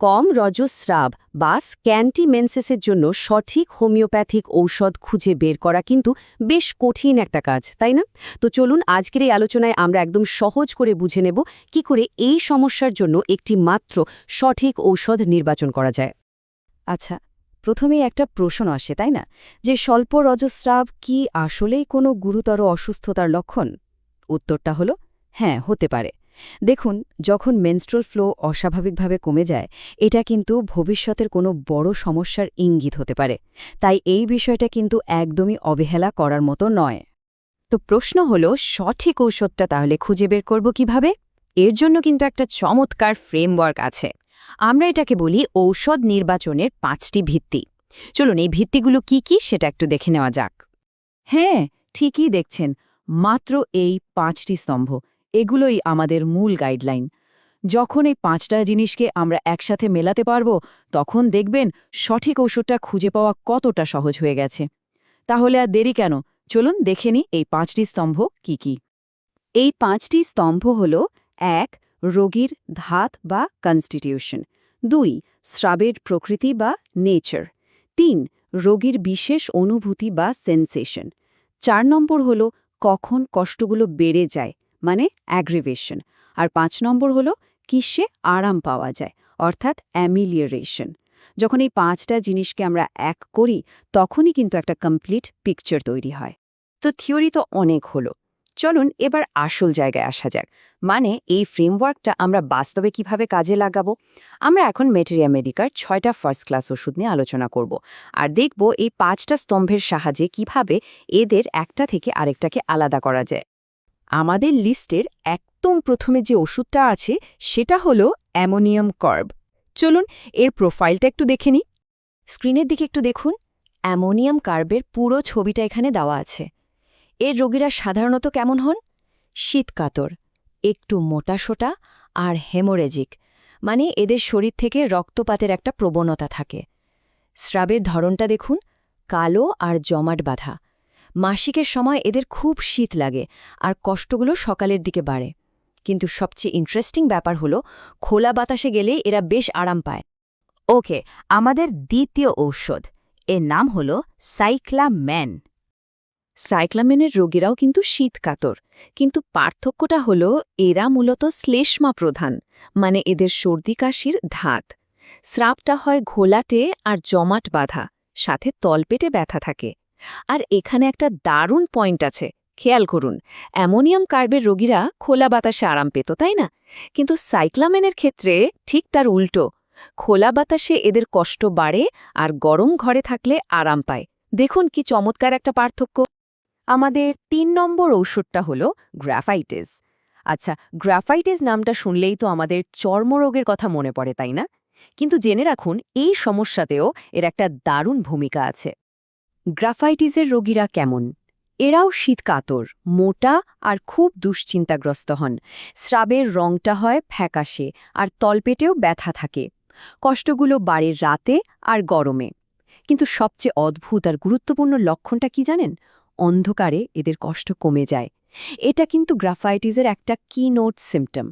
কম রজস্রাব বা স্ক্যান্টিমেন্সেসের জন্য সঠিক হোমিওপ্যাথিক ঔষধ খুঁজে বের করা কিন্তু বেশ কঠিন একটা কাজ, তাই না? তো চলুন আজকের এই আলোচনায় আমরা একদম সহজ করে বুঝে নেব কি করে এই সমস্যার জন্য একটি মাত্র সঠিক ঔষধ নির্বাচন করা যায়। আচ্ছা প্রথমেই একটা প্রশ্ন আসে, তাই না? যে স্বল্প রজস্রাব কি আসলেই কোনো গুরুতর অসুস্থতার লক্ষণ? উত্তরটা হলো হ্যাঁ হতে পারে। দেখুন, যখন মেনস্ট্রুয়াল ফ্লো অস্বাভাবিকভাবে কমে যায়, এটা কিন্তু ভবিষ্যতের কোনো বড় সমস্যার ইঙ্গিত হতে পারে। তাই এই বিষয়টা কিন্তু একদমই অবহেলা করার মতো নয়। তো প্রশ্ন হলো, সঠিক ঔষধটা তাহলে খুঁজে বের করব কীভাবে? এর জন্য কিন্তু একটা চমৎকার ফ্রেমওয়ার্ক আছে। আমরা এটাকে বলি ঔষধ নির্বাচনের পাঁচটি ভিত্তি। চলুন, এই ভিত্তিগুলো কি কি সেটা একটু দেখে নেওয়া যাক। হ্যাঁ ঠিকই দেখছেন। মাত্র এই পাঁচটি স্তম্ভ। এগুলোই আমাদের মূল গাইডলাইন। যখন এই পাঁচটা জিনিসকে আমরা একসাথে মেলাতে পারব, তখন দেখবেন সঠিক ঔষধটা খুঁজে পাওয়া কতটা সহজ হয়ে গেছে। তাহলে আর দেরি কেন? চলুন দেখে নি এই পাঁচটি স্তম্ভ কি কি। এই পাঁচটি স্তম্ভ হল, এক, রোগীর ধাত বা কনস্টিটিউশন দুই, স্রাবের প্রকৃতি বা নেচার তিন, রোগীর বিশেষ অনুভূতি বা সেন্সেশন চার নম্বর হল, কখন কষ্টগুলো বেড়ে যায়। মানে অ্যাগ্রিভেশন আর পাঁচ নম্বর হল কিসে আরাম পাওয়া যায়, অর্থাৎ অ্যামিলিয়ারেশন যখন এই পাঁচটা জিনিসকে আমরা এক করি, তখনই কিন্তু একটা কমপ্লিট পিকচার তৈরি হয়। তো থিওরি তো অনেক হলো। চলুন এবার আসল জায়গায় আসা যাক। মানে এই ফ্রেমওয়ার্কটা আমরা বাস্তবে কীভাবে কাজে লাগাবো? আমরা এখন মেটেরিয়া মেডিকার ছয়টা ফার্স্ট ক্লাস ওষুধ নিয়ে আলোচনা করব। আর দেখব এই পাঁচটা স্তম্ভের সাহায্যে কীভাবে এদের একটা থেকে আরেকটাকে আলাদা করা যায়। আমাদের লিস্টের একদম প্রথমে যে ওষুধটা আছে, সেটা হলো অ্যামোনিয়াম কর্ব। চলুন, এর প্রোফাইলটা একটু দেখে নিই। স্ক্রিনের দিকে একটু দেখুন, অ্যামোনিয়াম কার্বের পুরো ছবিটা এখানে দেওয়া আছে। এর রোগীরা সাধারণত কেমন হন? শীতকাতর, একটু মোটাসোটা আর হেমোরেজিক মানে এদের শরীর থেকে রক্তপাতের একটা প্রবণতা থাকে। স্রাবের ধরনটা দেখুন, কালো আর জমাট বাঁধা। মাসিকের সময় এদের খুব শীত লাগে আর কষ্টগুলো সকালের দিকে বাড়ে। কিন্তু সবচেয়ে ইন্টারেস্টিং ব্যাপার হলো, খোলা বাতাসে গেলে এরা বেশ আরাম পায়। ওকে, আমাদের দ্বিতীয় ঔষধ। এর নাম হল সাইক্লাম্যান সাইক্লামেনের রোগীরাও কিন্তু শীতকাতর। কিন্তু পার্থক্যটা হল, এরা মূলত শ্লেষ্মা প্রধান মানে এদের সর্দি কাশির ধাত। স্রাবটা হয় ঘোলাটে আর জমাট বাঁধা, সাথে তলপেটে ব্যথা থাকে। আর এখানে একটা দারুণ পয়েন্ট আছে, খেয়াল করুন। অ্যামোনিয়াম কার্বের রোগীরা খোলা বাতাসে আরাম পেত, তাই না? কিন্তু সাইক্লামেনের ক্ষেত্রে ঠিক তার উল্টো। খোলা বাতাসে এদের কষ্ট বাড়ে আর গরম ঘরে থাকলে আরাম পায়। দেখুন কি চমৎকার একটা পার্থক্য। আমাদের তিন নম্বর ঔষধটা হল গ্রাফাইটিস। আচ্ছা গ্রাফাইটিস নামটা শুনলেই তো আমাদের চর্মরোগের কথা মনে পড়ে, তাই না? কিন্তু জেনে রাখুন, এই সমস্যাতেও এর একটা দারুণ ভূমিকা আছে। গ্রাফাইটিসের রোগীরা কেমন? এরাও শীতকাতর, মোটা আর খুব দুশ্চিন্তাগ্রস্ত হন। স্রাবের রংটা হয় ফ্যাকাশে আর তলপেটেও ব্যথা থাকে। কষ্টগুলো বাড়ির রাতে আর গরমে। কিন্তু সবচেয়ে অদ্ভুত আর গুরুত্বপূর্ণ লক্ষণটা কি জানেন? অন্ধকারে এদের কষ্ট কমে যায়। এটা কিন্তু গ্রাফাইটিসের একটা কি নোট সিমটম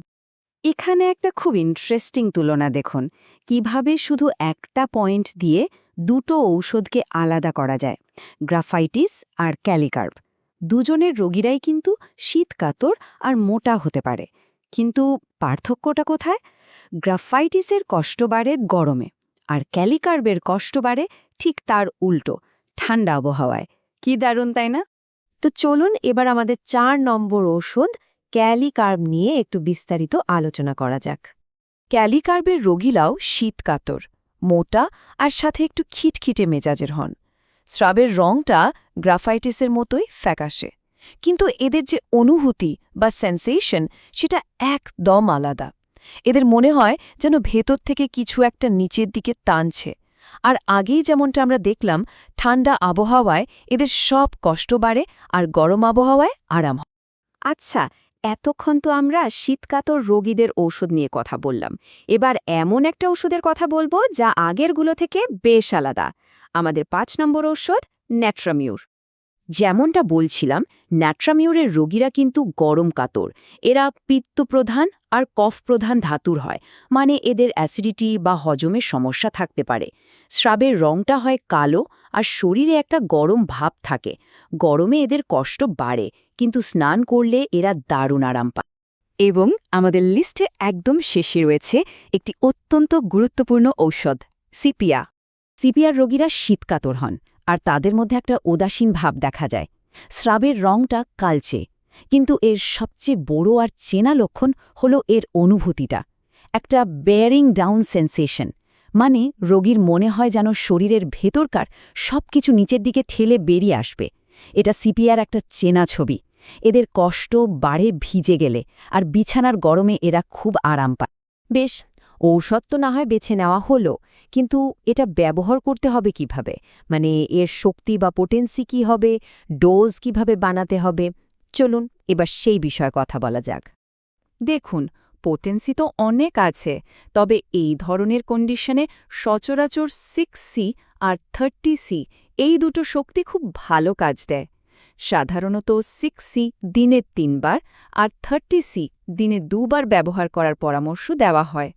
এখানে একটা খুব ইন্টারেস্টিং তুলনা দেখুন। কীভাবে শুধু একটা পয়েন্ট দিয়ে দুটো ঔষধকে আলাদা করা যায়, গ্রাফাইটিস আর ক্যালিকার্ব দুজনের রোগীরাই কিন্তু শীতকাতর আর মোটা হতে পারে। কিন্তু পার্থক্যটা কোথায়? গ্রাফাইটিসের কষ্ট বাড়ে গরমে আর ক্যালিকার্বের কষ্ট বাড়ে ঠিক তার উল্টো, ঠান্ডা আবহাওয়ায়। কি দারুণ, তাই না? তো চলুন এবার আমাদের চার নম্বর ওষুধ ক্যালিকার্ব নিয়ে একটু বিস্তারিত আলোচনা করা যাক। ক্যালিকার্বের রোগীরাও শীতকাতর মোটা আর সাথে একটু খিটখিটে মেজাজের হন। স্রাবের রংটা গ্রাফাইটিসের মতোই ফ্যাকাশে। কিন্তু এদের যে অনুভূতি বা সেন্সেশন, সেটা একদম আলাদা। এদের মনে হয় যেন ভেতর থেকে কিছু একটা নিচের দিকে টানছে। আর আগেই যেমনটা আমরা দেখলাম, ঠান্ডা আবহাওয়ায় এদের সব কষ্ট বাড়ে আর গরম আবহাওয়ায় আরাম আচ্ছা এতক্ষণ তো আমরা শীতকাতর রোগীদের ঔষধ নিয়ে কথা বললাম। এবার এমন একটা ওষুধের কথা বলব যা আগেরগুলো থেকে বেশ আলাদা। আমাদের পাঁচ নম্বর ঔষধ ন্যাট্রামিউর। যেমনটা বলছিলাম, ন্যাট্রামিউরের রোগীরা কিন্তু গরম কাতর। এরা পিত্তপ্রধান আর কফ প্রধান ধাতুর হয় মানে এদের অ্যাসিডিটি বা হজমের সমস্যা থাকতে পারে। স্রাবের রংটা হয় কালো আর শরীরে একটা গরম ভাব থাকে। গরমে এদের কষ্ট বাড়ে, কিন্তু স্নান করলে এরা দারুণ আরাম পায়। এবং আমাদের লিস্টে একদম শেষে রয়েছে একটি অত্যন্ত গুরুত্বপূর্ণ ঔষধ, সিপিয়া। সিপিয়ার রোগীরা শীতকাতর হন। আর তাদের মধ্যে একটা উদাসীন ভাব দেখা যায়। স্রাবের রংটা কালচে, কিন্তু এর সবচেয়ে বড় আর চেনা লক্ষণ হল এর অনুভূতিটা। একটা বেয়ারিং ডাউন সেন্সেশন মানে রোগীর মনে হয় যেন শরীরের ভেতরকার সব কিছু নিচের দিকে ঠেলে বেরিয়ে আসবে। এটা সিপিআর একটা চেনা ছবি। এদের কষ্ট বাড়ে ভিজে গেলে, আর বিছানার গরমে এরা খুব আরাম পায়। বেশ ঔষধ তো না হয় বেছে নেওয়া হলো, কিন্তু এটা ব্যবহার করতে হবে কীভাবে? মানে এর শক্তি বা পোটেন্সি কি হবে? ডোজ কীভাবে বানাতে হবে? চলুন এবার সেই বিষয়ে কথা বলা যাক। দেখুন পোটেন্সি তো অনেক আছে, তবে এই ধরনের কন্ডিশনে সচরাচর সিক্স সি আর থার্টি সি এই দুটো শক্তি খুব ভালো কাজ দেয়। সাধারণত সিক্স সি দিনে তিনবার আর থার্টি সি দিনে দুবার ব্যবহার করার পরামর্শ দেওয়া হয়।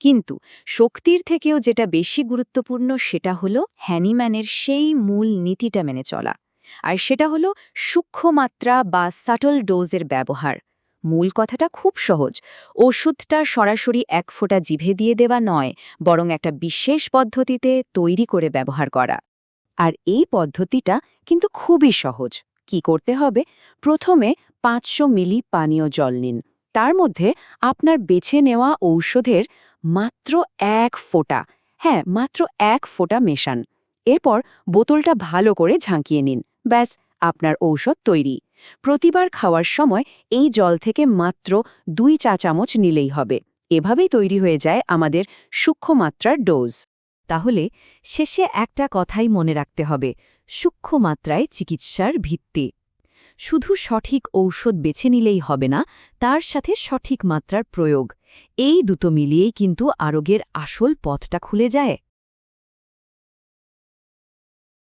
কিন্তু শক্তির থেকেও যেটা বেশি গুরুত্বপূর্ণ সেটা হল হ্যানিম্যানের সেই মূল নীতিটা মেনে চলা। আর সেটা হল সূক্ষ্ম মাত্রা বা সাটল ডোজের ব্যবহার। মূল কথাটা খুব সহজ। ওষুধটা সরাসরি এক ফোঁটা জিভে দিয়ে দেওয়া নয়, বরং একটা বিশেষ পদ্ধতিতে তৈরি করে ব্যবহার করা। আর এই পদ্ধতিটা কিন্তু খুবই সহজ। কি করতে হবে? প্রথমে পাঁচশো মিলি পানীয় জল নিন। তার মধ্যে আপনার বেছে নেওয়া ঔষধের মাত্র এক ফোঁটা। হ্যাঁ মাত্র এক ফোঁটা মেশান। এরপর বোতলটা ভালো করে ঝাঁকিয়ে নিন। ব্যাস, আপনার ঔষধ তৈরি। প্রতিবার খাওয়ার সময় এই জল থেকে মাত্র দুই চা চামচ নিলেই হবে। এভাবেই তৈরি হয়ে যায় আমাদের সূক্ষ্ম মাত্রার ডোজ। তাহলে শেষে একটা কথাই মনে রাখতে হবে সূক্ষ্ম মাত্রায় চিকিৎসার ভিত্তি। শুধু সঠিক ঔষধ বেছে নিলেই হবে না, তার সাথে সঠিক মাত্রার প্রয়োগ। এই দুটো মিলিয়েই কিন্তু আরোগ্যের আসল পথটা খুলে যায়।